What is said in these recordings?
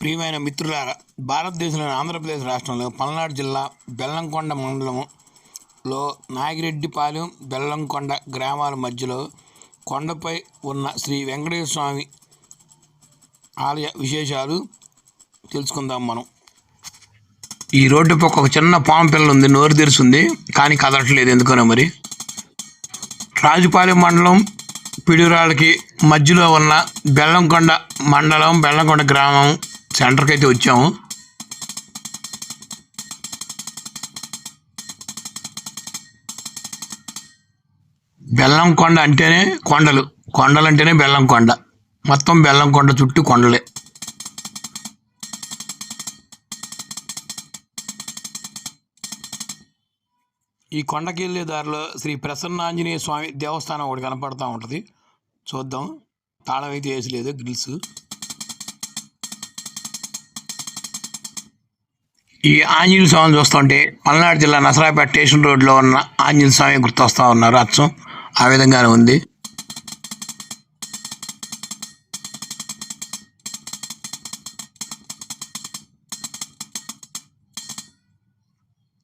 ప్రియమైన మిత్రులారా భారతదేశంలోని ఆంధ్రప్రదేశ్ రాష్ట్రంలో పల్నాడు జిల్లా బెల్లంకొండ మండలంలో నాగిరెడ్డిపాలెం బెల్లంకొండ గ్రామాల మధ్యలో కొండపై ఉన్న శ్రీ వెంకటేశ్వర స్వామి ఆలయ విశేషాలు తెలుసుకుందాం మనం. ఈ రోడ్డు పక్క ఒక చిన్న పాము పిల్ల ఉంది నోరు తెరుస్తుంది కానీ కదలట్లేదు ఎందుకనో మరి. రాజుపాలెం మండలం పిడురాళ్ళకి మధ్యలో ఉన్న బెల్లంకొండ మండలం బెల్లంకొండ గ్రామం సెంటర్కి అయితే వచ్చాము. బెల్లం కొండ అంటేనే కొండలు. కొండలు అంటేనే బెల్లం కొండ. మొత్తం బెల్లం కొండ చుట్టూ కొండలే. ఈ కొండకి వెళ్ళే దారిలో శ్రీ ప్రసన్నాంజనేయ స్వామి దేవస్థానం ఒకటి కనపడతా ఉంటుంది. చూద్దాం. తాళం అయితే వేసలేదు గ్రిల్స్. ఈ ఆంజనేయ స్వామిని చూస్తుంటే పల్నాడు జిల్లా నసరాపేట స్టేషన్ రోడ్లో ఉన్న ఆంజనేయ స్వామి గుర్తొస్తూ ఉన్నారు. అచ్చం. ఆ విధంగానే ఉంది.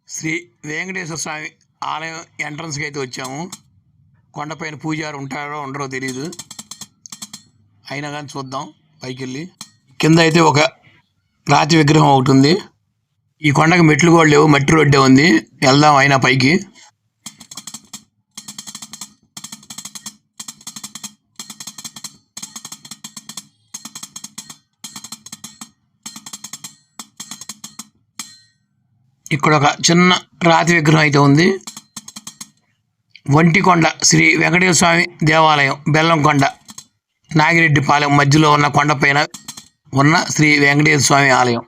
శ్రీ వెంకటేశ్వర స్వామి ఆలయం ఎంట్రన్స్కి అయితే వచ్చాము. కొండపైన పూజారు ఉంటారో ఉండరో తెలియదు అయినా కానీ చూద్దాం. పైకి వెళ్ళి కింద అయితే ఒక రాతి విగ్రహం ఒకటి ఉంది. ఈ కొండకు మెట్లు కూడా లేవు మట్టి రోడ్డే ఉంది. వెళ్దాం అయినా పైకి. ఇక్కడ ఒక చిన్న రాతి విగ్రహం అయితే ఉంది. వంటికొండ శ్రీ వెంకటేశ్వర స్వామి దేవాలయం బెల్లంకొండ నాగిరెడ్డిపాలెం మధ్యలో ఉన్న కొండపైన ఉన్న శ్రీ వెంకటేశ్వర స్వామి ఆలయం.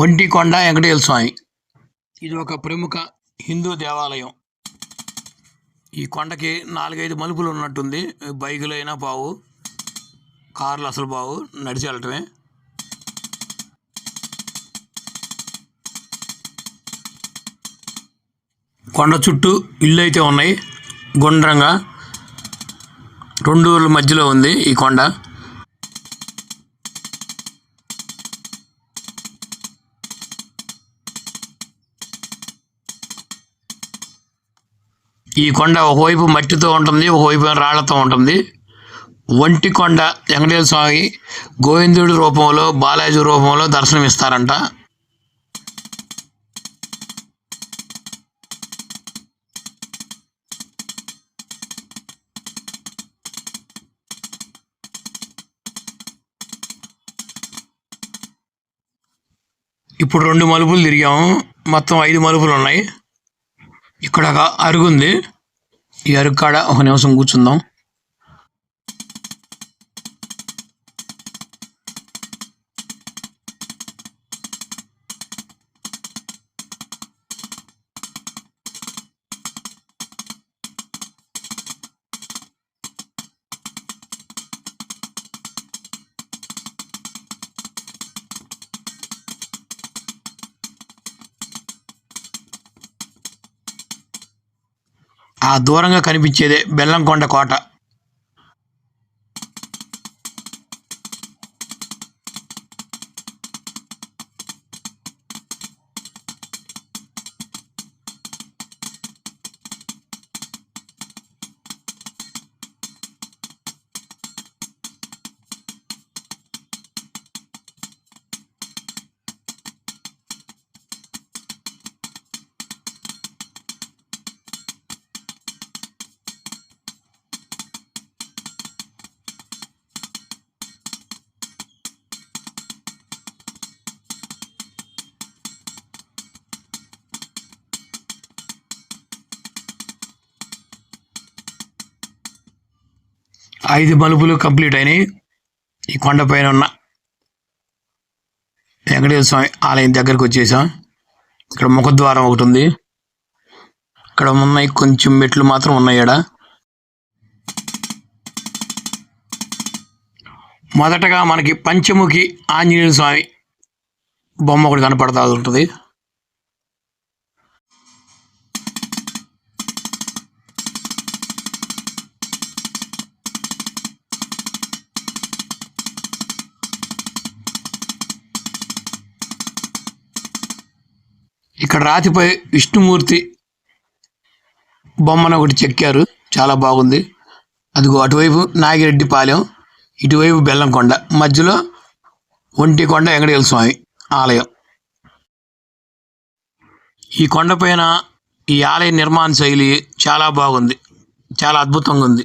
ఒంటికొండ వెంకటేశ్వర స్వామి ఇది ఒక ప్రముఖ హిందూ దేవాలయం. ఈ కొండకి నాలుగైదు మలుపులు ఉన్నట్టుంది. బైకులు అయినా బావు. కార్లు అసలు బావు. నడిచి వెళ్ళటమే. కొండ చుట్టూ ఇల్లు అయితే ఉన్నాయి. గుండ్రంగా. రెండు ఊర్ల మధ్యలో ఉంది ఈ కొండ. ఈ కొండ ఒకవైపు మట్టితో ఉంటుంది ఒకవైపు రాళ్ళతో ఉంటుంది. ఒంటి కొండ వెంకటేశ్వర స్వామి గోవిందుడి రూపంలో బాలాజీ రూపంలో దర్శనమిస్తారంట. ఇప్పుడు రెండు మలుపులు తిరిగాము. మొత్తం ఐదు మలుపులు ఉన్నాయి ఇక్కడ ఒక అరుగు ఉంది. ఈ అరుగు కాడ ఒక నిమిషం కూర్చుందాం. ఆ దూరంగా కనిపించేదే బెల్లంకొండ కోట. ఐదు బల్బులు కంప్లీట్ అయినాయి. ఈ కొండపైన ఉన్న వెంకటేశ్వర స్వామి ఆలయం దగ్గరకు వచ్చేసాం. ఇక్కడ ముఖద్వారం ఒకటి ఉంది. ఇక్కడ ఉన్నాయి కొంచెం మెట్లు మాత్రం ఉన్నాయి ఇక్కడ మొదటగా మనకి పంచముఖి ఆంజనేయ స్వామి బొమ్మ ఒకటి కనపడతా ఉంటుంది. ఇక్కడ రాతిపై విష్ణుమూర్తి బొమ్మను ఒకటి చెక్కారు. చాలా బాగుంది. అదిగో అటువైపు నాగిరెడ్డి పాలెం ఇటువైపు బెల్లంకొండ మధ్యలో ఒంటికొండ వెంకటేశ్వర స్వామి ఆలయం. ఈ కొండపైన ఈ ఆలయ నిర్మాణ శైలి చాలా బాగుంది. చాలా అద్భుతంగా ఉంది.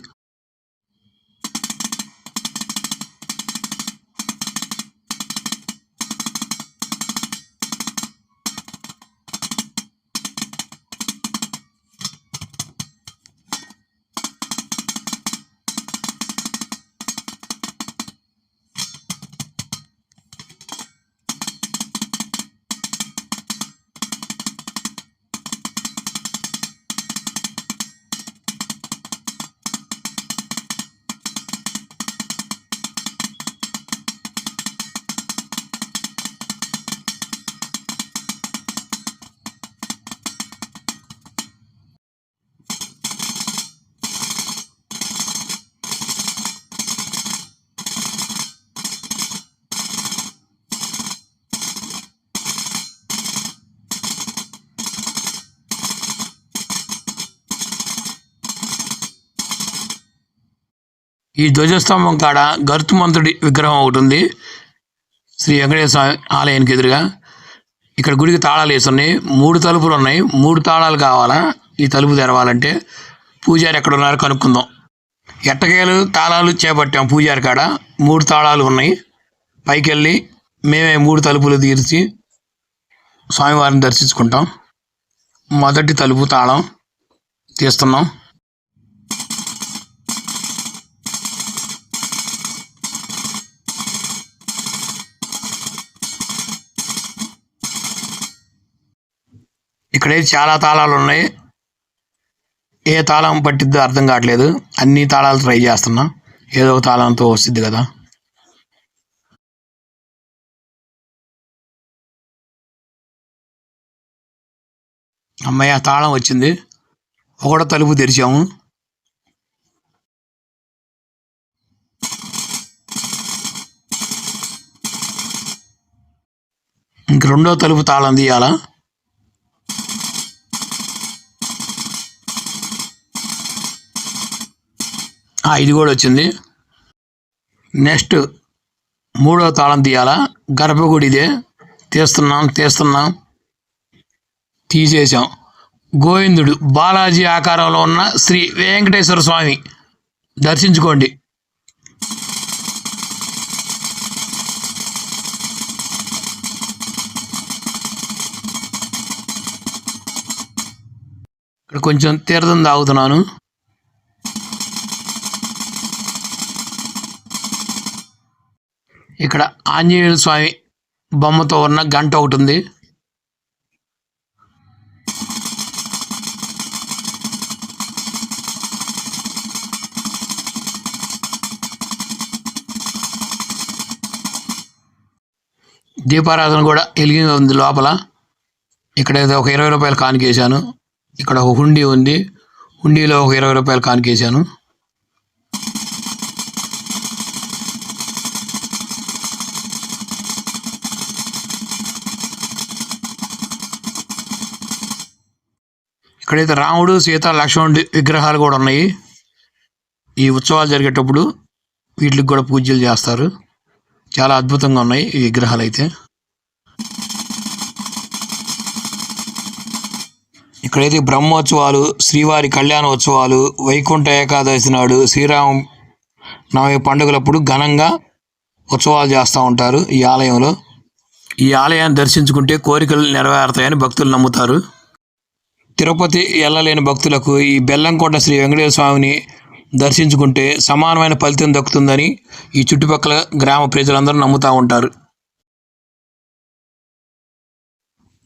ఈ ధ్వజస్తంభం కాడ గరుత్మంతుడి విగ్రహం ఒకటి ఉంది. శ్రీ వెంకటేశ్వర ఆలయానికి ఎదురుగా. ఇక్కడ గుడికి తాళాలు వేసి ఉన్నాయి మూడు తలుపులు ఉన్నాయి. మూడు తాళాలు కావాలా? ఈ తలుపు తెరవాలంటే పూజారి ఎక్కడ ఉన్నారో కనుక్కుందాం. ఎట్టకేలు తాళాలు చేపట్టాం పూజారి కాడ. మూడు తాళాలు ఉన్నాయి. పైకి వెళ్ళి మేమే మూడు తలుపులు తీర్చి స్వామివారిని దర్శించుకుంటాం. మొదటి తలుపు తాళం తీస్తున్నాం. ఇక్కడైతే చాలా తాళాలు ఉన్నాయి ఏ తాళం పట్టిద్దో అర్థం కావట్లేదు. అన్ని తాళాలు ట్రై చేస్తున్నా. ఏదో ఒక తాళంతో వస్తుంది కదా. అమ్మయ్య తాళం వచ్చింది. ఒకటో తలుపు తెరిచాము. ఇంక రెండో తలుపు తాళం తీయాలా? ఇది కూడా వచ్చింది. నెక్స్ట్ మూడో తాళం తీయాలా? గర్భగుడి ఇదే. తీస్తున్నాం తీస్తున్నాం. తీసేసాం గోవిందుడు బాలాజీ ఆకారంలో ఉన్న శ్రీ వెంకటేశ్వర స్వామి దర్శించుకోండి. ఇక్కడ కొంచెం తీర్థం తాగుతున్నాను. ఇక్కడ ఆంజనేయుల స్వామి బొమ్మతో ఉన్న గంట ఒకటి ఉంది. దీపారాధన కూడా వెలిగి ఉంది లోపల. ఇక్కడ ఏదో ఒక ఇరవై రూపాయలు కానికేశాను ఇక్కడ ఒక హుండీ ఉంది. హుండీలో ఒక ఇరవై రూపాయలు కానికేశాను ఇక్కడైతే రాముడు సీత లక్ష్మణుడి విగ్రహాలు కూడా ఉన్నాయి. ఈ ఉత్సవాలు జరిగేటప్పుడు వీటికి కూడా పూజలు చేస్తారు. చాలా అద్భుతంగా ఉన్నాయి ఈ విగ్రహాలు అయితే. ఇక్కడైతే బ్రహ్మోత్సవాలు శ్రీవారి కళ్యాణోత్సవాలు వైకుంఠ ఏకాదశి నాడు శ్రీరామ నవమి పండుగలప్పుడు ఘనంగా ఉత్సవాలు చేస్తూ ఉంటారు ఈ ఆలయంలో. ఈ ఆలయాన్ని దర్శించుకుంటే కోరికలు నెరవేరుతాయని భక్తులు నమ్ముతారు. తిరుపతి వెళ్ళలేని భక్తులకు ఈ బెల్లంకొండ శ్రీ వెంకటేశ్వర స్వామిని దర్శించుకుంటే సమానమైన ఫలితం దక్కుతుందని ఈ చుట్టుపక్కల గ్రామ ప్రజలందరూ నమ్ముతూ ఉంటారు.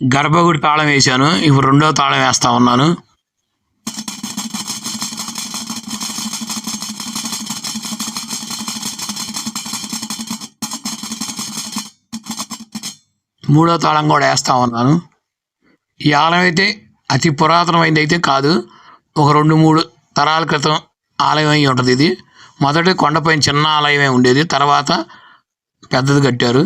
గర్భగుడి తాళం వేశాను. ఇప్పుడు రెండో తాళం వేస్తూ ఉన్నాను. మూడో తాళం కూడా వేస్తూ ఉన్నాను. ఈ ఆలయం అయితే అతి పురాతనమైనది అయితే కాదు. ఒక రెండు మూడు తరాల క్రితం ఆలయం అయి ఉంటుంది ఇది. మొదటి కొండపైన చిన్న ఆలయమే ఉండేది. తర్వాత పెద్దది కట్టారు.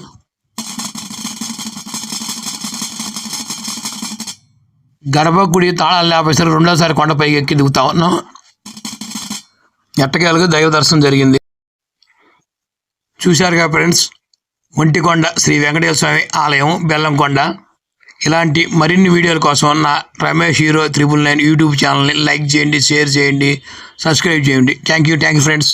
గర్భగుడి తాళాలు లేపేసరి రెండోసారి కొండపైకి ఎక్కి దిగుతా ఉన్నాం. ఎట్టకేలకు దైవ దర్శనం జరిగింది. చూశారుగా ఫ్రెండ్స్ ఒంటికొండ శ్రీ వెంకటేశ్వర స్వామి ఆలయం బెల్లంకొండ. ఇలాంటి మరిన్ని వీడియోల కోసం నా Ramesh hero triple nine YouTube ఛానల్ని లైక్ చేయండి షేర్ చేయండి సబ్స్క్రైబ్ చేయండి. Thank you thank you friends